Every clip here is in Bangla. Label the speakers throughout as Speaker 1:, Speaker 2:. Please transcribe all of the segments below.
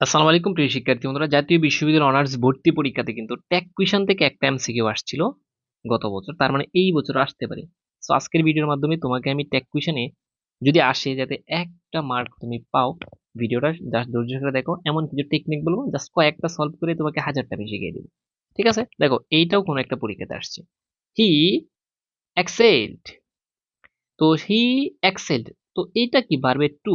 Speaker 1: আসসালামু আলাইকুম, প্রিয় শিক্ষার্থী বন্ধুরা। জাতীয় বিশ্ববিদ্যালয় অনার্স ভর্তি পরীক্ষাতে কিন্তু ট্যাগ কুইশন থেকে একটা এমসিকিউ আসছিল গত বছর। তার মানে এই বছর আসতে পারে। সো আজকের ভিডিওর মাধ্যমে তোমাকে আমি ট্যাগ কুইশনে যদি আসে, যাতে একটা মার্ক তুমি পাও, ভিডিওটা জাস্ট ধৈর্য ধরে দেখো। এমন কিছু টেকনিক বলব জাস্ট কয়েকটা সলভ করে তোমাকে হাজারটা আমি শিখিয়ে দেবো। ঠিক আছে? দেখো, এইটাও কোনো একটা পরীক্ষাতে আসছে। হি এক্সেলড তো হি এক্সেলড তো এইটা কি বারবে টু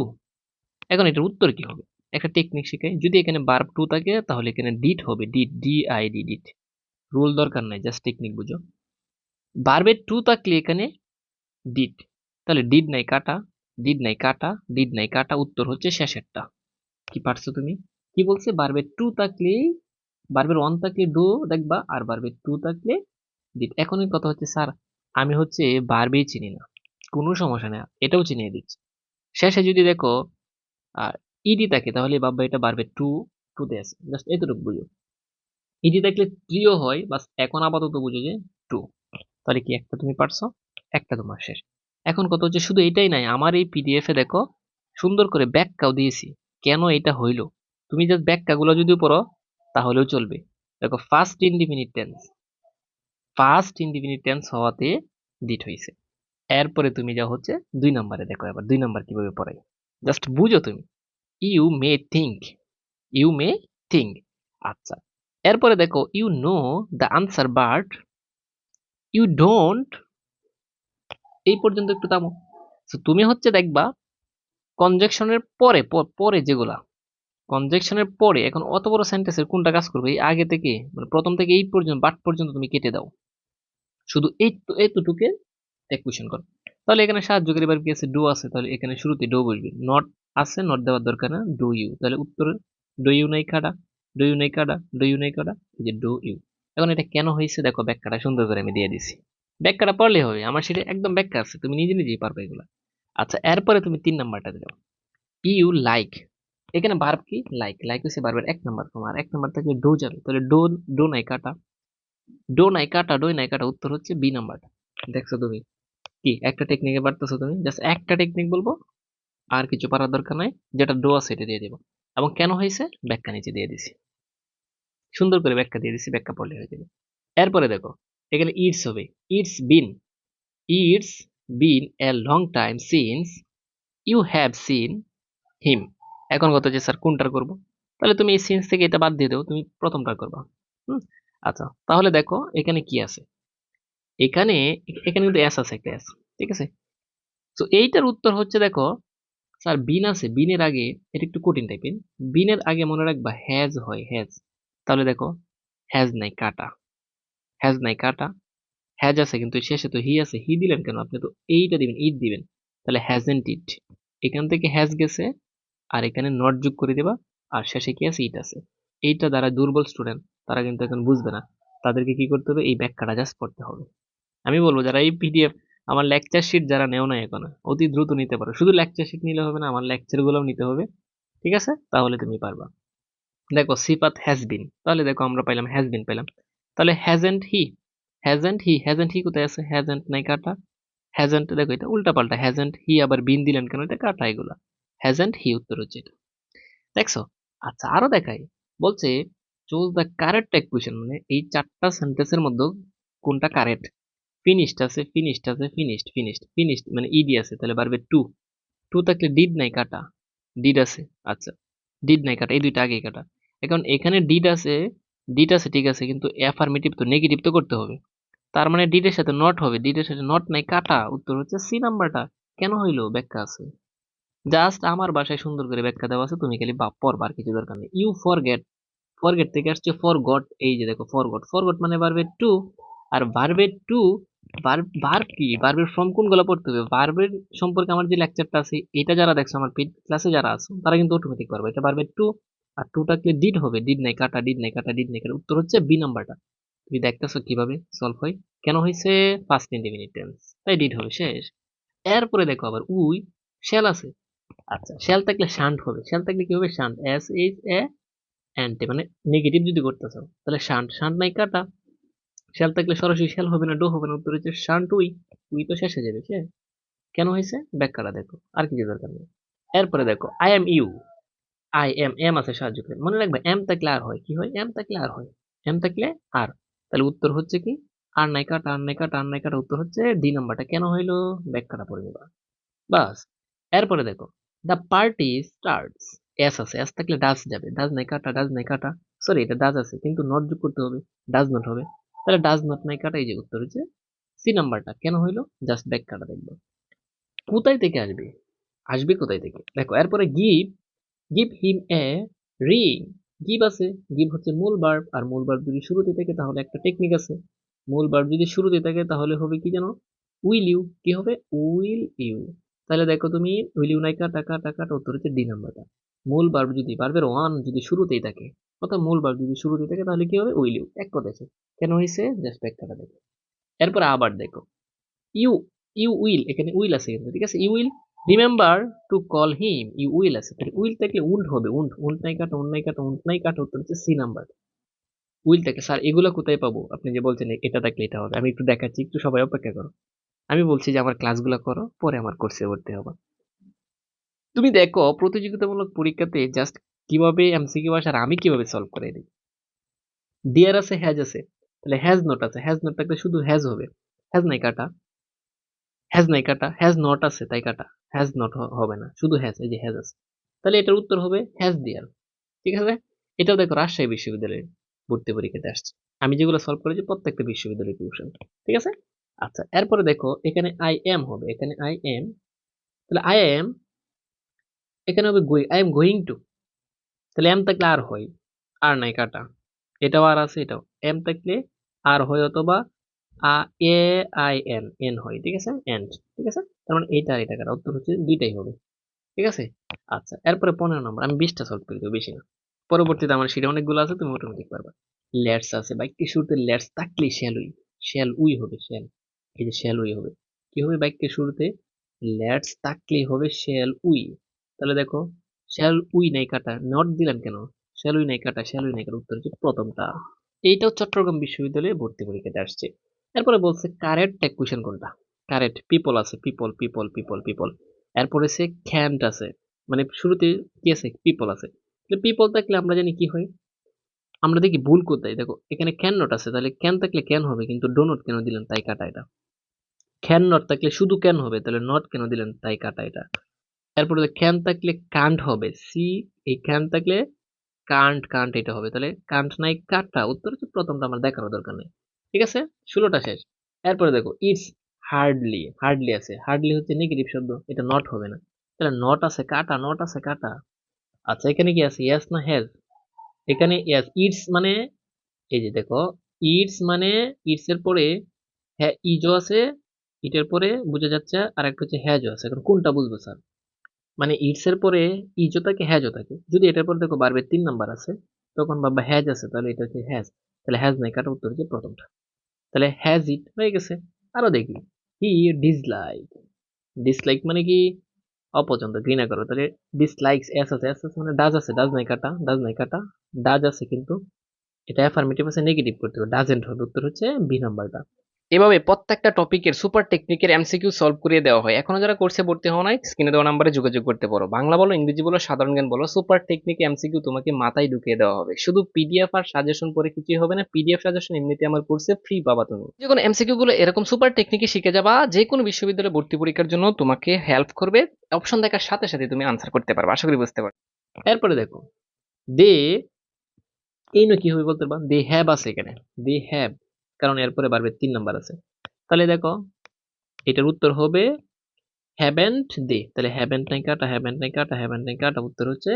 Speaker 1: এখন এটার উত্তর কি হবে? একটা টেকনিক শিখাই যদি এখানে বার্ব টু থাকে, তাহলে এখানে ডিট হবে did D I D did rule দরকার নাই জাস্ট টেকনিক বুঝো। বার্বের টু থাকলে এখানে ডিট তাহলে ডিড নাই কাটা ডিড নাই কাটা ডিড নাই কাটা উত্তর হচ্ছে শেষেরটা। কি পারছ তুমি? কি বলছে? বার্বের টু থাকলে বার্বের ওয়ান থাকলে ডো দেখবা, আর বার্বের টু থাকলে ডিট এখনই কথা হচ্ছে, স্যার, আমি হচ্ছে বারবেই চিনি না। কোনো সমস্যা নেই, এটাও চিনিয়ে দিচ্ছি। শেষে যদি দেখো আর ইডি থাকে, তাহলে বাবা এটা বাড়বে টু টুতে আছে। জাস্ট এতটুকু বুঝো। ইডি থাকলে থ্রিও হয়, বাস এখন আপাতত বুঝো যে টু তাহলে কি একটা তুমি পারছ? একটা তোমার শেষ। এখন কত হচ্ছে শুধু এটাই নাই, আমার এই পিডিএফ এ দেখো, সুন্দর করে ব্যাখ্যাও দিয়েছি, কেন এটা হইল? তুমি জাস্ট ব্যাখ্যাগুলো যদি পড়ো, তাহলেও চলবে। দেখো first indefinite tense first indefinite tense হওয়াতে ডিট হয়েছে এরপরে তুমি যা হচ্ছে, দুই নম্বরে দেখো এবার, দুই নম্বর কীভাবে পড়াই। জাস্ট বুঝো তুমি। You may think you may think আচ্ছা এরপরে দেখো you know the answer but you don't এই পর্যন্ত একটু থামো। তুমি হচ্ছে দেখবা কনজেকশনের পরে পরে যেগুলা কনজেকশনের পরে, এখন অত বড় সেন্টেন্সের কোনটা কাজ করবে? এই আগে থেকে মানে প্রথম থেকে এই পর্যন্ত বাট পর্যন্ত তুমি কেটে দাও। শুধু এই এইটুকুকে কুয়েশন করো। তাহলে এখানে সাহায্যকারী বার কি আছে? ডো আছে। তাহলে এখানে শুরুতে ডো বসবে। নট আছে নট দেওয়ার দরকার না ডো ইউ তাহলে উত্তর ডো ইউ নাই কাটা ডো ইউ নাই কাটা ডু ইউ নাই কাটা এই যে ডো ইউ এখন এটা কেন হয়েছে? দেখো, ব্যাখ্যাটা সুন্দর করে আমি দিয়ে দিছি। ব্যাখ্যাটা পড়লে হবে, আমার সেটা একদম ব্যাখ্যা আছে, তুমি নিজে নিজেই পারবে এগুলো। আচ্ছা এরপরে তুমি তিন নাম্বারটা দিও ইউ লাইক এখানে ভার্ব কি? লাইক লাইক হচ্ছে ভার্বের এক নাম্বার আর এক নাম্বার থাকলে ডো যাবে তাহলে ডো ডো নাই কাটা। ডো নাই কাটা ডো নাই কাটা, উত্তর হচ্ছে বি নাম্বারটা। দেখছ তুমি? কি? একটা টেকনিকে পারতেছো তুমি? জাস্ট একটা টেকনিক বলব? আর কিছু পারার দরকার নাই, যেটা ডো আছে এটা দিয়ে দেবো। এবং কেন হয়েছে? ব্যাখ্যা নিচে দিয়ে দিছি। সুন্দর করে ব্যাখ্যা দিয়ে দিছি, ব্যাখ্যা পড়লে হয়ে যাবে। এরপরে দেখো, এখানে ইটস হবে। It's been. It's been a long time since you have seen him. এখন কত যে স্যার, কোনটার করব? তাহলে তুমি এই সিন্স থেকে এটা বাদ দিয়ে দাও, তুমি প্রথমটা করবা। হুম? আচ্ছা তাহলে দেখো, এখানে কি আছে? এখানে এখানে কিন্তু এস আছে একটা এস ঠিক আছে? তো এইটার উত্তর হচ্ছে, দেখো স্যার, বিন আছে, বিনের আগে এটা একটু কঠিন টাইপের বিনের আগে মনে রাখবা হ্যাজ হয় হ্যাজ তাহলে দেখো হ্যাজ নাই, কাটা। হ্যাজ নাই, কাটা। হ্যাজ আছে কিন্তু শেষে তো হি আছে। হি দিলেন কেন? আপনি তো এইটা দিবেন ইট দিবেন। তাহলে হ্যাজেন্ট ইট এখান থেকে হ্যাজ গেছে, আর এখানে নট যোগ করে দেবা, আর শেষে কি আছে? ইট আছে। এইটা দ্বারা দুর্বল স্টুডেন্ট তারা কিন্তু এখন বুঝবে না। তাদেরকে কি করতে হবে? এই ব্যাখ্যাটা জাস্ট পড়তে হবে। আমি বলব, যারা এই পিডিএফ আমার লেকচার শিট যারা নেও না এখন, অতি দ্রুত নিতে পারো। শুধু লেকচার শিট নিলে হবে না, আমার লেকচার গুলোও নিতে হবে, ঠিক আছে? তাহলে তুমি পারবা। দেখো, সিফাত হ্যাজ বিন তাহলে দেখো, আমরা পাইলাম হ্যাজ বিন তাহলে hasn't he hasn't he hasn't he কোথায় আছে? হ্যাজেন্ট নাই কাটা। হ্যাজেন্ট দেখো, এটা উল্টা পাল্টা হ্যাজেন্ট হি আবার বিন দিলেন কেন? এটা কাটা এগুলা। হ্যাজেন্ট হি উত্তর হচ্ছে এটা। দেখছ? আচ্ছা আরও দেখাই। বলছে চুজ দ্য কারেক্ট ইকুয়েশন মানে এই চারটা সেন্টেন্সের মধ্যে কোনটা কারেক্ট ফিনিশড আছে ফিনিশড আছে ফিনিশড ফিনিশড ফিনিশড মানে ইডি আছে, তাহলে পারবে টু টু থাকলে ডিড নাই কাটা। ডিড আছে আচ্ছা। ডিড নাই কাটা, এই দুইটা আগে কাটা। এখন এখানে ডিড আছে ডিড আছে, ঠিক আছে, কিন্তু অ্যাফার্মেটিভ তো নেগেটিভ তো করতে হবে। তার মানে ডিডের সাথে নট হবে ডিডের সাথে নট নাই কাটা, উত্তর হচ্ছে সি নাম্বারটা কেন হইল? ব্যাখ্যা আছে। জাস্ট আমার বাসায় সুন্দর করে ব্যাখ্যা দেওয়া আছে, তুমি খালি বাপ পড়বার কিছু দরকার নেই। ইউ ফরগেট ফরগেট থেকে আসছে ফর গট এই যে দেখো ফর গট ফর গট মানে ভার্বের টু আর ভার্বের টু ভার্ব কি? ভার্বের ফর্ম কোনগুলো পড়তে হবে? ভার্বের সম্পর্কে আমার যে লেকচারটা আছে, এটা যারা দেখছ, আমার পেড ক্লাসে যারা আছে, তারা কিন্তু অটোমেটিক পারবে। এটা ভার্বের টু আর টু থাকলে ডিড হবে। ডিড নাই, কাটা ডিড নাই, কাটা ডিড নাই, কাটা। উত্তর হচ্ছে বি নাম্বারটা তুমি দেখতেছো কীভাবে সলভ হয়? কেন হয়েছে? ফার্স্ট ইন্ডিমিনিট টেন্স তাই ডিড হবে, শেষ। এরপরে দেখো আবার, উই শেল আছে। আচ্ছা শেল থাকলে শান্ট হবে। শেল থাকলে কি হবে? শান্ট এস এইচ এ অ্যান্টে মানে নেগেটিভ যদি করতে চাও, তাহলে শান্ট শান্ট নাই, কাটা। শেল থাকলে সরাসরি শেল হবে না, ডো হবে না। উত্তর হচ্ছে শান্ট উই উই তো শেষে যাবে সে কেন হয়েছে? ব্যাখ্যাটা দেখো, আর কিছু দরকার নেই। এরপরে দেখো I am you I am am আছে সাহায্য করে। মনে রাখবে এম থাকলে আর হয়, কি হয়? এম থাকলে আর হয় এম থাকলে আর। তাহলে উত্তর হচ্ছে কি? আর নাই কাট, আর নাই কাট, আর নাই কাট, উত্তর হচ্ছে ডি নাম্বারটা কেন হইল? ব্যাখ্যাটা পড়ে নিবা বাস, এরপরে দেখো দ্য পার্টি স্টার্টস এস আছে এস থাকলে ডাজ যাবে। ডাজ নাই কাটা ডাজ নাই কাটা সরি এটা ডাজ আছে, কিন্তু নট যোগ করতে হবে ডাজ নট হবে। তাহলে ডাজ নট নাই কাটা এই যে উত্তর হচ্ছে সি নাম্বারটা কেন হইল? জাস্ট ব্যাখ্যাটা দেখব। কোথায় থেকে আসবে? আসবে কোথায় থেকে? দেখো, এরপরে give give him a ring give আছে গিভ হচ্ছে মূল বার্ব আর মূল বার্ব যদি শুরুতে থাকে তাহলে একটা টেকনিক আছে। মূল বার্ব যদি শুরুতে থাকে তাহলে হবে কি জানো? উইল ইউ কি হবে? উইল ইউ তাহলে দেখো তুমি উইল ইউ নাইকা টাকা টাকাটা উত্তর হচ্ছে ডি নাম্বারটা মূল বার্ব যদি বার্বের ওয়ান যদি শুরুতেই থাকে অর্থাৎ মূল বার্ব যদি শুরুতেই থাকে তাহলে কি হবে? Will you. এক কথা আছে। কেন হয়েছে জাস্ট ব্যাখ্যাটা দেখো। এরপর আবার দেখো। ইউ ইউ উইল, এখানে উইল আছে কিন্তু, ঠিক আছে? You will remember to call him. You will আছে। তাহলে উইল থাকলে উন্ড হবে। উন্ড উন্ড নাই কাটা উন্ড নাই কাটা উন্ড নাই কাটা, উত্তর হচ্ছে সি নাম্বার। উইল থাকে স্যার, এগুলো কোথায় পাবো? আপনি যে বলছেন, এটা থাকলে এটা হবে। আমি একটু দেখাচ্ছি, একটু সবাই অপেক্ষা করো। আমি বলছি যে, আমার ক্লাসগুলো করো, পরে আমার কোর্সে ভর্তি হবে। তুমি দেখো, প্রতিযোগিতামূলক পরীক্ষাতে জাস্ট কীভাবে এমসিকিউ আসে আর আমি কীভাবে সলভ করে দিই ডিয়ার আছে হ্যাজ আছে। তাহলে হ্যাজ নট আছে। হ্যাজ নট থাকলে শুধু হ্যাজ হবে। হ্যাজ নাই কাটা। হ্যাজ নাই কাটা। হ্যাজ নট আছে, তাই কাটা। হ্যাজ নট হবে না। শুধু হ্যাজ এই যে হ্যাজ আছে। তাহলে এটার উত্তর হবে হ্যাজ দিয়ার ঠিক আছে? এটাও দেখো রাজশাহী বিশ্ববিদ্যালয়ের ভর্তি পরীক্ষাতে আসছে। আমি যেগুলো সলভ করেছি প্রত্যেকটা বিশ্ববিদ্যালয়ের কোশ্চেন ঠিক আছে? আচ্ছা এরপরে দেখো এখানে আই এম হবে। এখানে আই এম তাহলে আই এম এখানে হবে going I am going to তাহলে এম থাকলে আর হয় আর নাই কাটা। এটাও আর আছে, এটাও। এম থাকলে আর হয় অথবা এ, আই, এন এন হয়, ঠিক আছে? এন্ড ঠিক আছে? তার মানে এইটা আর এটা কাটা, উত্তর হচ্ছে দুইটাই হবে, ঠিক আছে? আচ্ছা এরপরে পনেরো নম্বর, আমি বিশটা সলভ করে বেশি না। পরবর্তীতে আমার সেটা অনেকগুলো আছে, তুমি অটোমেটিক পারবা লেটস আছে বাইকটি শুরুতে লেটস থাকলে শ্যাল উই শ্যাল উই হবে শ্যাল এই যে শ্যাল উই হবে, কি হবে? বাইকটি শুরুতে লেটস থাকলেই হবে শ্যাল উই তাহলে দেখো শ্যাল উই নাই কাটা নট দিলেন কেন? শ্যাল উই নাই কাটা শ্যাল উই নাই কাটা উত্তর হচ্ছে প্রথমটা। এইটাও চট্টগ্রাম বিশ্ববিদ্যালয়ে ভর্তি পরীক্ষাতে আসছে। এরপরে বলছে কারেক্ট টেক কোয়েশন কোনটা? কারেক্ট পিপল আছে পিপল পিপল পিপল পিপল এরপরে সে খ্যান্ট আছে। মানে শুরুতে কি আছে? পিপল আছে। পিপল থাকলে আমরা জানি কি হয়? আমরা দেখি ভুল কোথায়? দেখো, এখানে ক্যান নট আছে। তাহলে ক্যান থাকলে ক্যান হবে, কিন্তু ডো নট কেন দিলেন তাই কাটা এটা? ক্যান নট থাকলে শুধু ক্যান হবে, তাহলে নট কেন দিলেন তাই কাটা এটা? এরপরে ক্যান থাকলে কান্ট হবে। সি এই ক্যান থাকলে কান্ট কান্ট এটা হবে। তাহলে কান্ট নাই কাটটা উত্তর হচ্ছে প্রথমটা, আমার দেখার দরকার নেই। ঠিক আছে? ষোলোটা শেষ। এরপরে দেখো ইটস হার্ডলি হার্ডলি আছে। হার্ডলি হচ্ছে নেগেটিভ শব্দ, এটা নট হবে না। তাহলে নট আছে কাটা নট আছে কাটা। আচ্ছা এখানে কি আছে? ইয়াস না হ্যাজ এখানে ইয়াস ইটস মানে এই যে দেখো ইটস মানে ইটস এর পরে হ্যাঁ ইজও আছে ইটের পরে বোঝা যাচ্ছে আর একটা হচ্ছে হ্যাজও আছে। এখন কোনটা বুঝব স্যার মানে ইটস এর পরে ইজো থাকে, হ্যাজও থাকে। যদি এটার পর দেখো বারবার তিন নাম্বার আছে, তখন বাবা হ্যাজ আছে, তাহলে এটা হচ্ছে হ্যাজ। তাহলে হ্যাজ নাই কাটা উত্তর হচ্ছে প্রথমটা। তাহলে হ্যাজ ইট হয়ে গেছে। আরও দেখি। হি ডিসলাইক। ডিসলাইক মানে কি? অপছন্দ, ঘৃণা করো। তাহলে ডিসলাইকস এস আছে এস আছে মানে ডাজ আছে ডাজ নাই কাটা ডাজ নাই কাটা ডাজ আছে কিন্তু এটা অ্যাফার্মেটিভ আছে নেগেটিভ করতে হবে। ডাজেন্ট হবে উত্তর হচ্ছে বি নাম্বারটা এভাবে প্রত্যেকটা টপিকের সুপার টেকনিকের এমসিকিউ সলভ করিয়ে দেওয়া হয়। এখনও যারা কোর্সে ভর্তি হওয়া নাই, স্ক্রিনে দেওয়া নাম্বারে যোগাযোগ করতে পারো। বাংলা বলো, ইংরেজি বলো, সাধারণ জ্ঞান বলো, সুপার টেকনিক এমসিকিউ তোমাকে মাথায় ঢুকিয়ে দেওয়া হবে। শুধু পিডিএফ আর সাজেশন পরে কিছুই হবে না পিডিএফ সাজেশন এমনিতে আমার কোর্সে ফ্রি পাবা তুমি। যখন এমসিকিউ গুলো এরকম সুপার টেকনিকে শিখে যাবা যে কোনো বিশ্ববিদ্যালয়ে ভর্তি পরীক্ষার জন্য তোমাকে হেল্প করবে অপশন দেখার সাথে সাথে তুমি আনসার করতে পারবে। আশা করি বুঝতে পারবে এরপরে দেখো দে এই নয় কি হবে বলতে পারবা? দে হ্যাভ আছে এখানে। দে হ্যাভ কারণ এরপরে বাড়বে তিন নাম্বার আছে। তাহলে দেখো, এটার উত্তর হবে হ্যাভেন্ট দে তাহলে হ্যাভেন্ট নাই কাটা হ্যাভেন্ট নাই কাটা হ্যাভেন্ট নাই কাটা, উত্তর হচ্ছে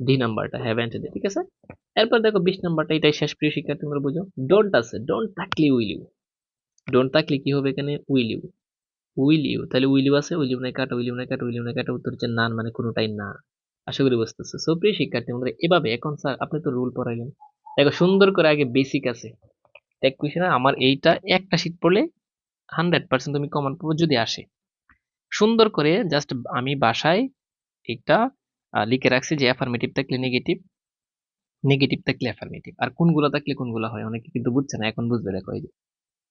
Speaker 1: ডি নাম্বারটা হ্যাভেন্ট দে ঠিক আছে? এরপর দেখো বিশ নাম্বারটা, এটাই শেষ, প্রিয় শিক্ষার্থী, তোমরা বুঝো। ডোন্ট আছে ডোন্ট থাকলে উইল ইউ ডোন্ট থাকলে কি হবে এখানে? উইল ইউ উইল ইউ তাহলে উইল ইউ আছে উইল ইউ নাই কাটা উইল ইউ নাই কাটা উইল ইউ নাই কাটা, উত্তর হচ্ছে নান মানে কোনোটাই না। আশা করি বুঝতেছে। সো প্রিয় শিক্ষার্থী, তোমরা এভাবে, এখন স্যার আপনি তো রুল পড়াইলেন। দেখো সুন্দর করে আগে বেসিক আছে। টেক কুইশনে আমার এইটা একটা শীট পড়লে হান্ড্রেড পার্সেন্ট তুমি কমন পাবো যদি আসে। সুন্দর করে জাস্ট আমি বাসায় এটা লিখে রাখছি যে অ্যাফার্মেটিভ থাকলে নেগেটিভ নেগেটিভ থাকলে অ্যাফার্মেটিভ আর কোনগুলো থাকলে কোনগুলো হয়? অনেকে কিন্তু বুঝছে না, এখন বুঝবে দেখো যে।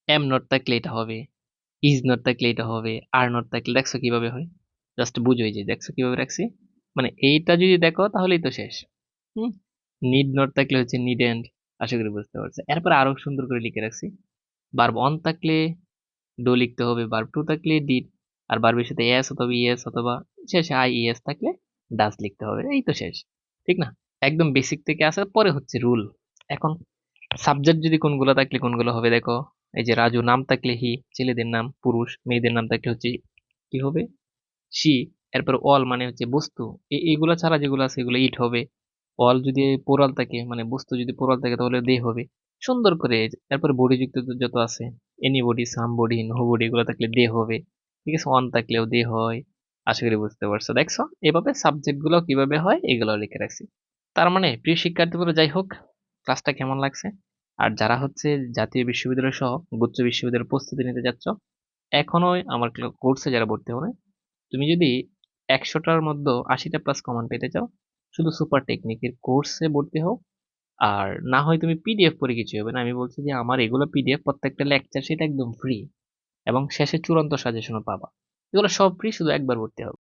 Speaker 1: এম নট থাকলে এটা হবে ইজ নট থাকলে এটা হবে আর নট থাকলে, দেখছ কীভাবে হয়? জাস্ট বুঝো এই যে, দেখছ কীভাবে রাখছি? মানে এইটা যদি দেখো তাহলেই তো শেষ। হুম? নিড নট থাকলে হচ্ছে নিড এন্ড আশা করি বুঝতে পারছ। এরপর আরও সুন্দর করে লিখে রাখছি। বার্ব অন থাকলে ডো লিখতে হবে বার্ব টু থাকলে ডিড আর বার্বের সাথে এস অথবা ইএস অথবা শেষে আই ইএস থাকলে ডাস লিখতে হবে। এই তো শেষ। ঠিক না? একদম বেসিক থেকে আসার পরে হচ্ছে রুল এখন সাবজেক্ট যদি কোনগুলো থাকলে কোনগুলো হবে দেখো? এই যে রাজু, নাম থাকলে হি ছেলেদের নাম পুরুষ, মেয়েদের নাম থাকলে হচ্ছে কি হবে? সি এরপর অল মানে হচ্ছে বস্তু। এগুলো ছাড়া যেগুলো আছে এগুলো ইট হবে। অল যদি পোরাল থাকে মানে বস্তু যদি পোরাল থাকে তাহলে দে হবে। সুন্দর করে তারপরে বডি যুক্ত যত আছে anybody somebody nobody এগুলো থাকলে দে হবে। ঠিক আছে অন থাকলেও দে হয়। আশা করি বুঝতে পারছ। দেখছ, এভাবে সাবজেক্টগুলো কীভাবে হয়, এগুলো লিখে রাখছি। তার মানে প্রিয় শিক্ষার্থীগুলো যাই হোক ক্লাসটা কেমন লাগছে? আর যারা হচ্ছে জাতীয় বিশ্ববিদ্যালয় সহ গুচ্ছ বিশ্ববিদ্যালয়ের প্রস্তুতি নিতে যাচ্ছ এখনও আমার কোর্সে যারা ভর্তি হবে, তুমি যদি একশোটার মধ্যে আশিটা প্লাস কমন পেতে চাও শুধু সুপার টেকনিকের কোর্সে ভর্তি হও। আর না হয় তুমি পিডিএফ পড়ে কিছু হবে না। আমি বলছি যে আমার এগুলো পিডিএফ প্রত্যেকটা লেকচার সেটা একদম ফ্রি এবং শেষে চূড়ান্ত সাজেশনও পাবা। এগুলো সব ফ্রি শুধু একবার ভর্তি হবে।